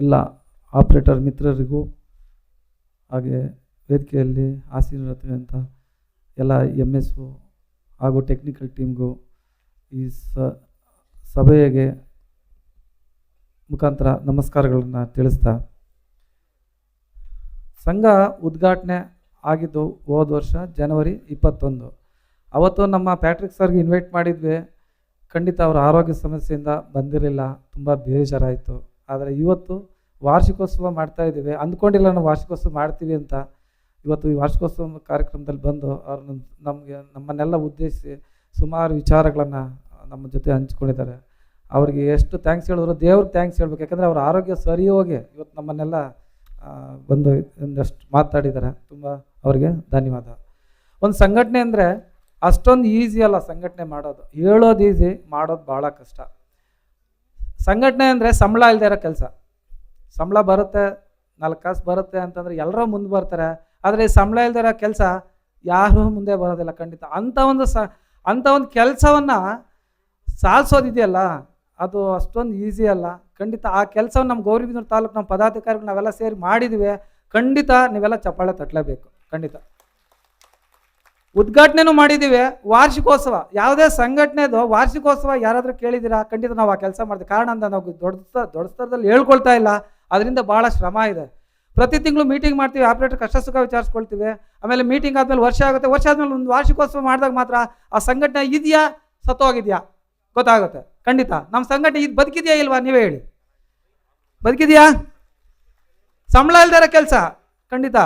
ಎಲ್ಲ ಆಪ್ರೇಟರ್ ಮಿತ್ರರಿಗೂ ಹಾಗೆ ವೇದಿಕೆಯಲ್ಲಿ ಆಸೀನರತಕ್ಕಂಥ ಎಲ್ಲ ಎಂ ಎಸ್ಸು ಹಾಗೂ ಟೆಕ್ನಿಕಲ್ ಟೀಮ್ಗೂ ಈ ಸಭೆಗೆ ಮುಖಾಂತರ ನಮಸ್ಕಾರಗಳನ್ನು ತಿಳಿಸ್ತಾ. ಸಂಘ ಉದ್ಘಾಟನೆ ಆಗಿದ್ದು ಹೋದ ವರ್ಷ ಜನವರಿ ಇಪ್ಪತ್ತೊಂದು. ಅವತ್ತು ನಮ್ಮ ಪ್ಯಾಟ್ರಿಕ್ ಸರ್ಗೆ ಇನ್ವೈಟ್ ಮಾಡಿದ್ವಿ. ಖಂಡಿತ ಅವರ ಆರೋಗ್ಯ ಸಮಸ್ಯೆಯಿಂದ ಬಂದಿರಲಿಲ್ಲ. ತುಂಬ ಬೇಜಾರಾಯಿತು. ಆದರೆ ಇವತ್ತು ವಾರ್ಷಿಕೋತ್ಸವ ಮಾಡ್ತಾ ಇದ್ದೀವಿ. ಅಂದ್ಕೊಂಡಿಲ್ಲ ನಾವು ವಾರ್ಷಿಕೋತ್ಸವ ಮಾಡ್ತೀವಿ ಅಂತ. ಇವತ್ತು ಈ ವಾರ್ಷಿಕೋತ್ಸವ ಕಾರ್ಯಕ್ರಮದಲ್ಲಿ ಬಂದು ಅವ್ರನ್ನ ನಮಗೆ ನಮ್ಮನ್ನೆಲ್ಲ ಉದ್ದೇಶಿಸಿ ಸುಮಾರು ವಿಚಾರಗಳನ್ನು ನಮ್ಮ ಜೊತೆ ಹಂಚ್ಕೊಂಡಿದ್ದಾರೆ. ಅವ್ರಿಗೆ ಎಷ್ಟು ಥ್ಯಾಂಕ್ಸ್ ಹೇಳಿದ್ರು ದೇವ್ರಿಗೆ ಥ್ಯಾಂಕ್ಸ್ ಹೇಳ್ಬೇಕು. ಯಾಕಂದರೆ ಅವ್ರ ಆರೋಗ್ಯ ಸರಿ ಹೋಗಿ ಇವತ್ತು ನಮ್ಮನ್ನೆಲ್ಲ ಬಂದು ಒಂದಷ್ಟು ಮಾತಾಡಿದ್ದಾರೆ. ತುಂಬ ಅವರಿಗೆ ಧನ್ಯವಾದ. ಒಂದು ಸಂಘಟನೆ ಅಂದರೆ ಅಷ್ಟೊಂದು ಈಸಿ ಅಲ್ಲ ಸಂಘಟನೆ ಮಾಡೋದು. ಹೇಳೋದು ಈಸಿ ಮಾಡೋದು ಭಾಳ ಕಷ್ಟ. ಸಂಘಟನೆ ಅಂದರೆ ಸಂಬಳ ಇಲ್ಲದೆ ಇರೋ ಕೆಲಸ. ಸಂಬಳ ಬರುತ್ತೆ, ನಾಲ್ಕು ಕಾಸು ಬರುತ್ತೆ ಅಂತಂದರೆ ಎಲ್ಲರೂ ಮುಂದೆ ಬರ್ತಾರೆ. ಆದರೆ ಸಂಬಳ ಇಲ್ಲದೆ ಇರೋ ಕೆಲಸ ಯಾರೂ ಮುಂದೆ ಬರೋದಿಲ್ಲ ಖಂಡಿತ. ಅಂಥ ಒಂದು ಸ ಅಂಥ ಒಂದು ಕೆಲಸವನ್ನು ಸಾಧಿಸೋದಿದೆಯಲ್ಲ ಅದು ಅಷ್ಟೊಂದು ಈಸಿ ಅಲ್ಲ. ಖಂಡಿತ ಆ ಕೆಲಸವನ್ನು ನಮ್ಮ ಗೌರಿಬಿದೂರು ತಾಲೂಕು ನಮ್ಮ ಪದಾಧಿಕಾರಿಗಳು ನಾವೆಲ್ಲ ಸೇರಿ ಮಾಡಿದ್ದೀವಿ ಖಂಡಿತ ನೀವೆಲ್ಲ ಚಪ್ಪಾಳೆ ತಟ್ಟಲೇಬೇಕು ಖಂಡಿತ. ಉದ್ಘಾಟನೆನೂ ಮಾಡಿದ್ದೀವಿ. ವಾರ್ಷಿಕೋತ್ಸವ, ಯಾವುದೇ ಸಂಘಟನೆದು ವಾರ್ಷಿಕೋತ್ಸವ ಯಾರಾದರೂ ಕೇಳಿದ್ದೀರಾ? ಖಂಡಿತ ನಾವು ಆ ಕೆಲಸ ಮಾಡ್ತೀವಿ. ಕಾರಣ ಅಂತ ನಾವು ದೊಡ್ಡ ದೊಡ್ಡ ಸ್ತರದಲ್ಲಿ ಹೇಳ್ಕೊಳ್ತಾ ಇಲ್ಲ. ಅದರಿಂದ ಭಾಳ ಶ್ರಮ ಇದೆ. ಪ್ರತಿ ತಿಂಗಳು ಮೀಟಿಂಗ್ ಮಾಡ್ತೀವಿ. ಆಪ್ರೇಟರ್ ಕಷ್ಟ ಸುಖ ವಿಚಾರಿಸ್ಕೊಳ್ತೀವಿ. ಆಮೇಲೆ ಮೀಟಿಂಗ್ ಆದಮೇಲೆ ವರ್ಷ ಆಗುತ್ತೆ. ವರ್ಷ ಆದಮೇಲೆ ಒಂದು ವಾರ್ಷಿಕೋತ್ಸವ ಮಾಡಿದಾಗ ಮಾತ್ರ ಆ ಸಂಘಟನೆ ಇದೆಯಾ? ಸತ್ತೋಗಿದೆಯಾ? ಗೊತ್ತಾಗುತ್ತೆ. ಖಂಡಿತ. ನಮ್ಮ ಸಂಘಟನೆ ಇದು ಬದುಕಿದೆಯಾ ಇಲ್ವಾ? ನೀವೇ ಹೇಳಿ. ಬದುಕಿದೆಯಾ? ಸಂಬಳ ಇಲ್ದಾರ ಕೆಲಸ. ಖಂಡಿತ.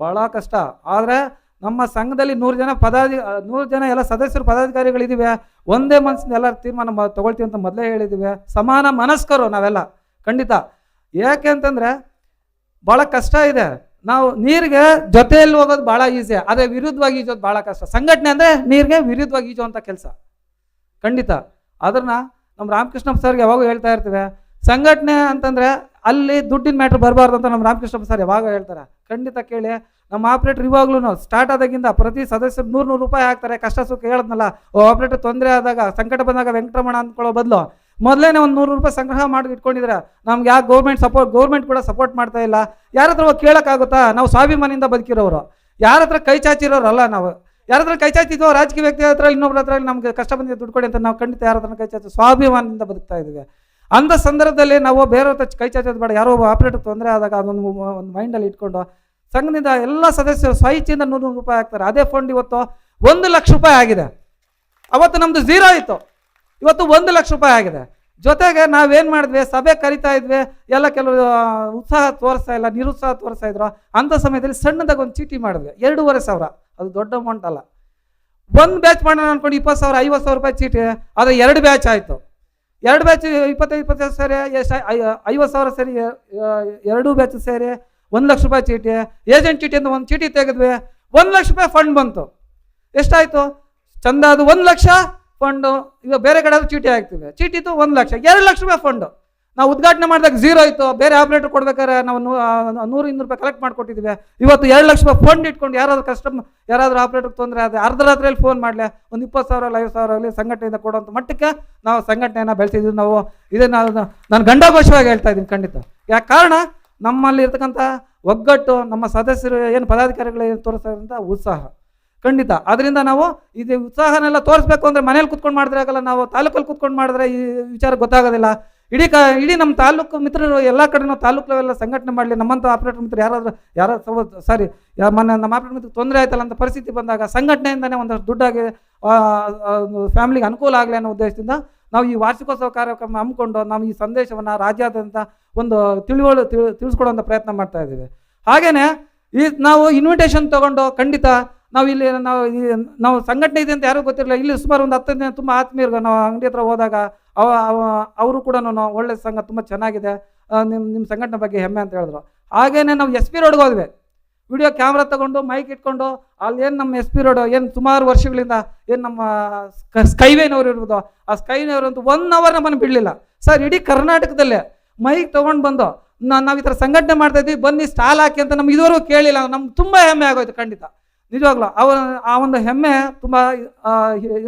ಭಾಳ ಕಷ್ಟ. ಆದರೆ ನಮ್ಮ ಸಂಘದಲ್ಲಿ ನೂರು ಜನ ಪದಾಧಿ ನೂರು ಜನ ಎಲ್ಲ ಸದಸ್ಯರು ಪದಾಧಿಕಾರಿಗಳಿದ್ದೀವಿ ಒಂದೇ ಮನಸ್ಸಿನ ಎಲ್ಲ ತೀರ್ಮಾನ ತಗೊಳ್ತೀವಿ ಅಂತ ಮೊದಲೇ ಹೇಳಿದ್ದೀವಿ ಸಮಾನ ಮನಸ್ಕರು ನಾವೆಲ್ಲ, ಖಂಡಿತ. ಯಾಕೆ ಅಂತಂದರೆ ಭಾಳ ಕಷ್ಟ ಇದೆ. ನಾವು ನೀರಿಗೆ ಜೊತೆಯಲ್ಲಿ ಹೋಗೋದು ಭಾಳ ಈಸಿ, ಆದರೆ ವಿರುದ್ಧವಾಗಿ ಈಜೋದು ಭಾಳ ಕಷ್ಟ. ಸಂಘಟನೆ ಅಂದರೆ ನೀರಿಗೆ ವಿರುದ್ಧವಾಗಿ ಈಜುವಂಥ ಕೆಲಸ. ಖಂಡಿತ. ಅದನ್ನ ನಮ್ಮ ರಾಮಕೃಷ್ಣ ಸರ್ಗೆ ಯಾವಾಗ ಹೇಳ್ತಾ ಇರ್ತೇವೆ, ಸಂಘಟನೆ ಅಂತಂದ್ರೆ ಅಲ್ಲಿ ದುಡ್ಡಿನ ಮ್ಯಾಟ್ರ್ ಬರಬಾರ್ದು ಅಂತ ನಮ್ಮ ರಾಮಕೃಷ್ಣ ಸರ್ ಯಾವಾಗ ಹೇಳ್ತಾರೆ? ಖಂಡಿತ ಕೇಳಿ. ನಮ್ಮ ಆಪ್ರೇಟರ್ ಇವಾಗ್ಲೂ ಸ್ಟಾರ್ಟ್ ಆದಾಗಿಂದ ಪ್ರತಿ ಸದಸ್ಯರು ನೂರು ನೂರು ರೂಪಾಯಿ ಹಾಕ್ತಾರೆ. ಕಷ್ಟ ಸುಖ ಹೇಳದ್ನಲ್ಲ. ಓ ಆಪ್ರೇಟರ್ ತೊಂದರೆ ಆದಾಗ, ಸಂಕಟ ಬಂದಾಗ ವೆಂಕಟರಮಣ ಅಂದ್ಕೊಳ್ಳೋ ಬದಲು ಮೊದಲೇನೆ ಒಂದು ನೂರು ರೂಪಾಯಿ ಸಂಗ್ರಹ ಮಾಡಿ ಇಟ್ಕೊಂಡಿದ್ರೆ ನಮ್ಗೆ ಯಾಕೆ ಗೌರ್ಮೆಂಟ್ ಸಪೋರ್ಟ್ ಗೌರ್ಮೆಂಟ್ ಕೂಡ ಸಪೋರ್ಟ್ ಮಾಡ್ತಾ ಇಲ್ಲ. ಯಾರ ಹತ್ರ ಕೇಳೋಕ್ಕಾಗುತ್ತಾ? ನಾವು ಸ್ವಾಭಿಮಾನಿಯಿಂದ ಬದುಕಿರೋರು. ಯಾರ ಹತ್ರ ಕೈ ಚಾಚಿರೋರಲ್ಲ ನಾವು. ಯಾರ ಹತ್ರ ಕೈ ಚಾಚಿದ್ವೋ ರಾಜಕೀಯ ವ್ಯಕ್ತಿ ಹತ್ರ ಇನ್ನೊಬ್ಬರ ಹತ್ರ ನಮಗೆ ಕಷ್ಟ ಬಂದಿದೆ, ದುಡ್ಡು ಕೊಡಿ ಅಂತ ನಾವು ಖಂಡಿತ ಯಾರ ಹತ್ರ ಕೈ ಚಾಚಿ ಸ್ವಾಭಿಮಾನದಿಂದ ಬದುಕ್ತಾ ಇದ್ದೀವಿ. ಅಂಥ ಸಂದರ್ಭದಲ್ಲಿ ನಾವು ಬೇರೆ ಹತ್ರ ಕೈ ಚಾಚೋದು ಬೇಡ. ಯಾರೋ ಒಬ್ಬ ಆಪ್ರೇಟರ್ ತೊಂದರೆ ಆದಾಗ ಅದೊಂದು ಒಂದು ಮೈಂಡಲ್ಲಿ ಇಟ್ಕೊಂಡು ಸಂಘದಿಂದ ಎಲ್ಲ ಸದಸ್ಯರು ಸ್ವಇಚ್ಛೆಯಿಂದ ನೂರು ನೂರು ರೂಪಾಯಿ ಹಾಕ್ತಾರೆ. ಅದೇ ಫಂಡ್ ಇವತ್ತು ಒಂದು ಲಕ್ಷ ರೂಪಾಯಿ ಆಗಿದೆ. ಅವತ್ತು ನಮ್ಮದು ಝೀರೋ ಇತ್ತು. ಇವತ್ತು ಒಂದು ಲಕ್ಷ ರೂಪಾಯಿ ಆಗಿದೆ. ಜೊತೆಗೆ ನಾವೇನು ಮಾಡಿದ್ವಿ? ಸಭೆ ಕರಿತಾ ಇದ್ವಿ. ಎಲ್ಲ ಕೆಲವರು ಉತ್ಸಾಹ ತೋರಿಸ್ತಾ ಇಲ್ಲ, ನಿರುತ್ಸಾಹ ತೋರಿಸ್ತಾ ಇದ್ರು. ಅಂಥ ಸಮಯದಲ್ಲಿ ಸಣ್ಣದಾಗ ಒಂದು ಚೀಟಿ ಮಾಡಿದ್ವಿ. ಎರಡೂವರೆ ಸಾವಿರ. ಅದು ದೊಡ್ಡ ಅಮೌಂಟ್ ಅಲ್ಲ. ಒಂದು ಬ್ಯಾಚ್ ಮಾಡೋಣ ಅಂದ್ಕೊಂಡು ಇಪ್ಪತ್ತು ಸಾವಿರ, ಐವತ್ತು ಸಾವಿರ ರೂಪಾಯಿ ಚೀಟಿ. ಅದು ಎರಡು ಬ್ಯಾಚ್ ಆಯಿತು. ಎರಡು ಬ್ಯಾಚ್ ಇಪ್ಪತ್ತೈದು ಇಪ್ಪತ್ತೈದು ಸೇರಿ ಎಷ್ಟು ಐವತ್ತು ಸಾವಿರ ಸೇರಿ ಎರಡೂ ಎರಡು ಬ್ಯಾಚ್ ಸೇರಿ ಒಂದು ಲಕ್ಷ ರೂಪಾಯಿ ಚೀಟಿ ಏಜೆಂಟ್ ಚೀಟಿ ಅಂತ ಒಂದು ಚೀಟಿ ತೆಗೆದ್ವಿ, ಒಂದು ಲಕ್ಷ ರೂಪಾಯಿ ಫಂಡ್ ಬಂತು. ಎಷ್ಟಾಯಿತು? ಚಂದ ಅದು ಒಂದು ಲಕ್ಷ ಫಂಡು ಈಗ ಬೇರೆ ಕಡೆ ಚೀಟಿ ಹಾಕ್ತೀವಿ. ಚೀಟಿದು ಒಂದು ಲಕ್ಷ, ಎರಡು ಲಕ್ಷ ರೂಪಾಯಿ ಫಂಡು ನಾವು ಉದ್ಘಾಟನೆ ಮಾಡಿದಾಗ ಝೀರೋ ಆಯಿತು. ಬೇರೆ ಆಪರೇಟರ್ ಕೊಡ್ಬೇಕಾದ್ರೆ ನಾವು ನೂರು ಇನ್ನೂರು ರೂಪಾಯಿ ಕಲೆಕ್ಟ್ ಮಾಡಿಕೊಟ್ಟಿದ್ದೀವಿ ಇವತ್ತು ಎರಡು ಲಕ್ಷ ರೂಪಾಯಿ ಫಂಡ್ ಇಟ್ಕೊಂಡು ಯಾರಾದ್ರೂ ಕಸ್ಟಮ್ ಯಾರಾದರೂ ಆಪರೇಟರ್ ತೊಂದರೆ ಆದರೆ ಅರ್ಧ ರಾತ್ರಿಯಲ್ಲಿ ಫೋನ್ ಮಾಡಲಿ. ಒಂದು ಇಪ್ಪತ್ತು ಸಾವಿರ ಅಲ್ಲಿ ಐವತ್ತು ಸಾವಿರ ಆಗಲಿ ಸಂಘಟನೆಯಿಂದ ಕೊಡುವಂಥ ಮಟ್ಟಕ್ಕೆ ನಾವು ಸಂಘಟನೆಯನ್ನು ಬೆಳೆಸಿದ್ವಿ. ನಾವು ಇದನ್ನು ನಾನು ಗಂಡಾಘೋಷವಾಗಿ ಹೇಳ್ತಾ ಇದ್ದೀನಿ ಖಂಡಿತ. ಯಾಕೆ ಕಾರಣ? ನಮ್ಮಲ್ಲಿ ಇರ್ತಕ್ಕಂಥ ಒಗ್ಗಟ್ಟು, ನಮ್ಮ ಸದಸ್ಯರು ಏನು ಪದಾಧಿಕಾರಿಗಳು ಏನು ತೋರಿಸ್ತಕ್ಕಂಥ ಉತ್ಸಾಹ. ಖಂಡಿತ. ಅದರಿಂದ ನಾವು ಇದು ಉತ್ಸಾಹನೆಲ್ಲ ತೋರಿಸ್ಬೇಕು ಅಂದರೆ ಮನೇಲಿ ಕುತ್ಕೊಂಡು ಮಾಡಿದ್ರೆ ಆಗಲ್ಲ, ನಾವು ತಾಲೂಕಲ್ಲಿ ಕುತ್ಕೊಂಡು ಮಾಡಿದ್ರೆ ಈ ವಿಚಾರ ಗೊತ್ತಾಗೋದಿಲ್ಲ. ಇಡೀ ಕ, ಇಡೀ ನಮ್ಮ ತಾಲೂಕು ಮಿತ್ರರು, ಎಲ್ಲ ಕಡೆನೂ ತಾಲೂಕು ಲೆವೆಲ್ಲ ಸಂಘಟನೆ ಮಾಡಲಿ, ನಮ್ಮಂಥ ಆಪರೇಟರ್ ಮಿತ್ರ ಯಾರಾದರೂ ಯಾರೋ ಸಾರಿ ಮೊನ್ನೆ ನಮ್ಮ ಆಪರೇಟರ್ ಮಿತ್ರ ತೊಂದರೆ ಆಯ್ತಲ್ಲ ಅಂತ ಪರಿಸ್ಥಿತಿ ಬಂದಾಗ ಸಂಘಟನೆಯಿಂದನೇ ಒಂದಷ್ಟು ದುಡ್ಡಾಗಿ ಫ್ಯಾಮಿಲಿಗೆ ಅನುಕೂಲ ಆಗಲಿ ಅನ್ನೋ ಉದ್ದೇಶದಿಂದ ನಾವು ಈ ವಾರ್ಷಿಕೋತ್ಸವ ಕಾರ್ಯಕ್ರಮ ಹಮ್ಮಿಕೊಂಡು ನಾವು ಈ ಸಂದೇಶವನ್ನು ರಾಜ್ಯಾದ್ಯಂತ ಒಂದು ತಿಳಿವಳು ತಿಳಿ ಪ್ರಯತ್ನ ಮಾಡ್ತಾ ಇದ್ದೀವಿ. ಹಾಗೆಯೇ ಈ ನಾವು ಇನ್ವಿಟೇಷನ್ ತೊಗೊಂಡು ಖಂಡಿತ ನಾವು ಇಲ್ಲಿ ನಾವು ನಾವು ಸಂಘಟನೆ ಇದೆ ಅಂತ ಯಾರಿಗೂ ಗೊತ್ತಿರಲಿಲ್ಲ. ಇಲ್ಲಿ ಸುಮಾರು ಒಂದು ಹತ್ತು ದಿನ ತುಂಬ ಆತ್ಮೀಯರು ನಾವು ಅಂಗಡಿ ಹತ್ರ ಹೋದಾಗ ಅವ- ಅವರು ಕೂಡ ಒಳ್ಳೆ ಸಂಘ ತುಂಬ ಚೆನ್ನಾಗಿದೆ. ನಿಮ್ಮ ನಿಮ್ಮ ಸಂಘಟನೆ ಬಗ್ಗೆ ಹೆಮ್ಮೆ ಅಂತ ಹೇಳಿದ್ರು. ಹಾಗೇನೆ ನಾವು ಎಸ್ ಪಿ ರೋಡ್ಗೆ ಹೋದ್ವಿ. ವಿಡಿಯೋ ಕ್ಯಾಮ್ರಾ ತಗೊಂಡು ಮೈಕ್ ಇಟ್ಕೊಂಡು, ಅಲ್ಲಿ ಏನು ನಮ್ಮ ಎಸ್ ಪಿ ರೋಡ್ ಏನು ಸುಮಾರು ವರ್ಷಗಳಿಂದ ಏನು ನಮ್ಮ ಸ್ಕೈವೇನವ್ರು ಇರ್ಬೋದು, ಆ ಸ್ಕೈವೇನವ್ರು ಅಂತ ಒನ್ ಅವರ್ ನಮ್ಮನ್ನು ಬಿಡಲಿಲ್ಲ. ಸರ್, ಇಡೀ ಕರ್ನಾಟಕದಲ್ಲೇ ಮೈಕ್ ತೊಗೊಂಡು ಬಂದು ನಾವು ಈ ಥರ ಸಂಘಟನೆ ಮಾಡ್ತಾ ಇದ್ವಿ, ಬನ್ನಿ ಸ್ಟಾಲ್ ಹಾಕಿ ಅಂತ ನಮ್ಗೆ ಇದುವರೆಗೂ ಕೇಳಿಲ್ಲ, ನಮ್ಗೆ ತುಂಬ ಹೆಮ್ಮೆ ಆಗೋಯ್ತು ಖಂಡಿತ. ನಿಜವಾಗ್ಲೂ ಅವ ಆ ಒಂದು ಹೆಮ್ಮೆ ತುಂಬ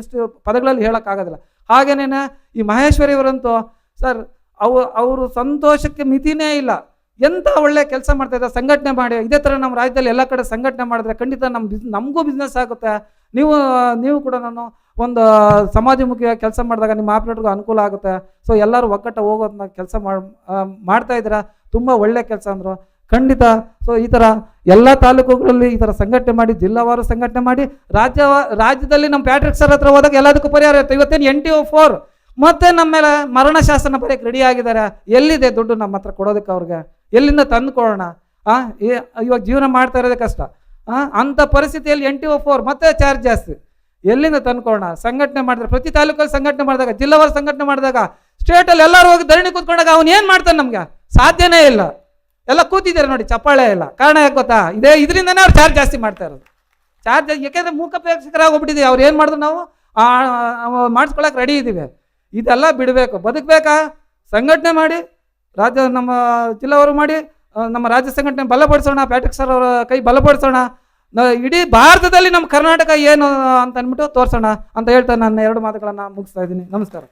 ಎಷ್ಟು ಪದಗಳಲ್ಲಿ ಹೇಳೋಕ್ಕಾಗೋದಿಲ್ಲ. ಹಾಗೇನೇನೆ, ಈ ಮಹೇಶ್ವರಿ ಅವರಂತೂ, ಸರ್, ಅವು, ಅವರು ಸಂತೋಷಕ್ಕೆ ಮಿತಿನೇ ಇಲ್ಲ. ಎಂತ ಒಳ್ಳೆ ಕೆಲಸ ಮಾಡ್ತಾ ಇದ್ದಾರೆ, ಸಂಘಟನೆ ಮಾಡಿ, ಇದೇ ಥರ ನಮ್ಮ ರಾಜ್ಯದಲ್ಲಿ ಎಲ್ಲ ಕಡೆ ಸಂಘಟನೆ ಮಾಡಿದ್ರೆ ಖಂಡಿತ ನಮ್ಮ ನಮಗೂ ಬಿಸ್ನೆಸ್ ಆಗುತ್ತೆ. ನೀವು ನೀವು ಕೂಡ ನಾನು ಒಂದು ಸಮಾಜಮುಖಿಯಾಗಿ ಕೆಲಸ ಮಾಡಿದಾಗ ನಿಮ್ಮ ಆಪ್ರೇಟ್ರಿಗೂ ಅನುಕೂಲ ಆಗುತ್ತೆ. ಸೊ ಎಲ್ಲರೂ ಒಗ್ಗಟ್ಟ ಹೋಗೋದನ್ನ ಕೆಲಸ ಮಾಡ್ ಮಾಡ್ತಾ ಇದ್ದೀರಾ, ತುಂಬ ಒಳ್ಳೆ ಕೆಲಸ ಅಂದರು. ಖಂಡಿತ ಸೊ ಈ ಥರ ಎಲ್ಲ ತಾಲೂಕುಗಳಲ್ಲಿ ಈ ಥರ ಸಂಘಟನೆ ಮಾಡಿ, ಜಿಲ್ಲಾವಾರು ಸಂಘಟನೆ ಮಾಡಿ, ರಾಜ್ಯ, ರಾಜ್ಯದಲ್ಲಿ ನಮ್ಮ ಪ್ಯಾಟ್ರಿಕ್ ಸರ್ ಹತ್ರ ಹೋದಾಗ ಎಲ್ಲದಕ್ಕೂ ಪರಿಹಾರ ಇರುತ್ತೆ. ಇವತ್ತೇನು ಎನ್ ಟಿ ಒ ಫೋರ್ ಮತ್ತೆ ನಮ್ಮ ಮೇಲೆ ಮರಣ ಶಾಸನ ಬರೆಯಕ್ಕೆ ರೆಡಿ ಆಗಿದ್ದಾರೆ. ಎಲ್ಲಿದೆ ದುಡ್ಡು ನಮ್ಮ ಹತ್ರ ಕೊಡೋದಕ್ಕೆ ಅವ್ರಿಗೆ? ಎಲ್ಲಿಂದ ತಂದುಕೊಳ್ಳೋಣ? ಆ ಇವಾಗ ಜೀವನ ಮಾಡ್ತಾ ಇರೋದೇ ಕಷ್ಟ. ಅಂಥ ಪರಿಸ್ಥಿತಿಯಲ್ಲಿ ಎನ್ ಟಿ ಒ ಫೋರ್ ಮತ್ತೆ ಚಾರ್ಜ್ ಜಾಸ್ತಿ. ಎಲ್ಲಿಂದ ತಂದುಕೊಳ್ಳೋಣ? ಸಂಘಟನೆ ಮಾಡಿದ್ರೆ, ಪ್ರತಿ ತಾಲೂಕಲ್ಲಿ ಸಂಘಟನೆ ಮಾಡಿದಾಗ, ಜಿಲ್ಲಾವಾರು ಸಂಘಟನೆ ಮಾಡಿದಾಗ ಸ್ಟೇಟಲ್ಲಿ ಎಲ್ಲರೂ ಹೋಗಿ ಧರಣಿ ಕೂತ್ಕೊಂಡಾಗ ಅವನು ಏನು ಮಾಡ್ತಾನೆ ನಮಗೆ? ಸಾಧ್ಯನೇ ಇಲ್ಲ. ಎಲ್ಲ ಕೂತಿದ್ದಾರೆ ನೋಡಿ, ಚಪ್ಪಾಳೆ ಇಲ್ಲ ಕಾರಣ ಯಾಕೆ ಗೊತ್ತಾ? ಇದೇ ಇದರಿಂದನೇ ಅವ್ರು ಚಾರ್ಜ್ ಜಾಸ್ತಿ ಮಾಡ್ತಾ ಇರೋದು. ಚಾರ್ಜ್ ಯಾಕೆಂದ್ರೆ ಮೂಕ ಪ್ರೇಕ್ಷಕರಾಗಿ ಹೋಗ್ಬಿಟ್ಟಿದ್ದೀವಿ ಅವ್ರು ಏನು ಮಾಡಿದ್ರು ನಾವು? ಮಾಡಿಸ್ಕೊಳಕ್ಕೆ ರೆಡಿ ಇದ್ದೀವಿ. ಇದೆಲ್ಲ ಬಿಡಬೇಕು. ಬದುಕಬೇಕಾ? ಸಂಘಟನೆ ಮಾಡಿ ರಾಜ್ಯ ನಮ್ಮ ಜಿಲ್ಲಾವರು ಮಾಡಿ ನಮ್ಮ ರಾಜ್ಯ ಸಂಘಟನೆ ಬಲಪಡಿಸೋಣ ಪ್ಯಾಟ್ರಿಕ್ ಸರ್ ಅವರ ಕೈ ಬಲಪಡಿಸೋಣ ಇಡೀ ಭಾರತದಲ್ಲಿ ನಮ್ಮ ಕರ್ನಾಟಕ ಏನು ಅಂತ ಅಂದ್ಬಿಟ್ಟು ತೋರಿಸೋಣ ಅಂತ ಹೇಳ್ತಾ ನಾನು ಎರಡು ಮಾತುಗಳನ್ನು ಮುಗಿಸ್ತಾ ಇದ್ದೀನಿ. ನಮಸ್ಕಾರ.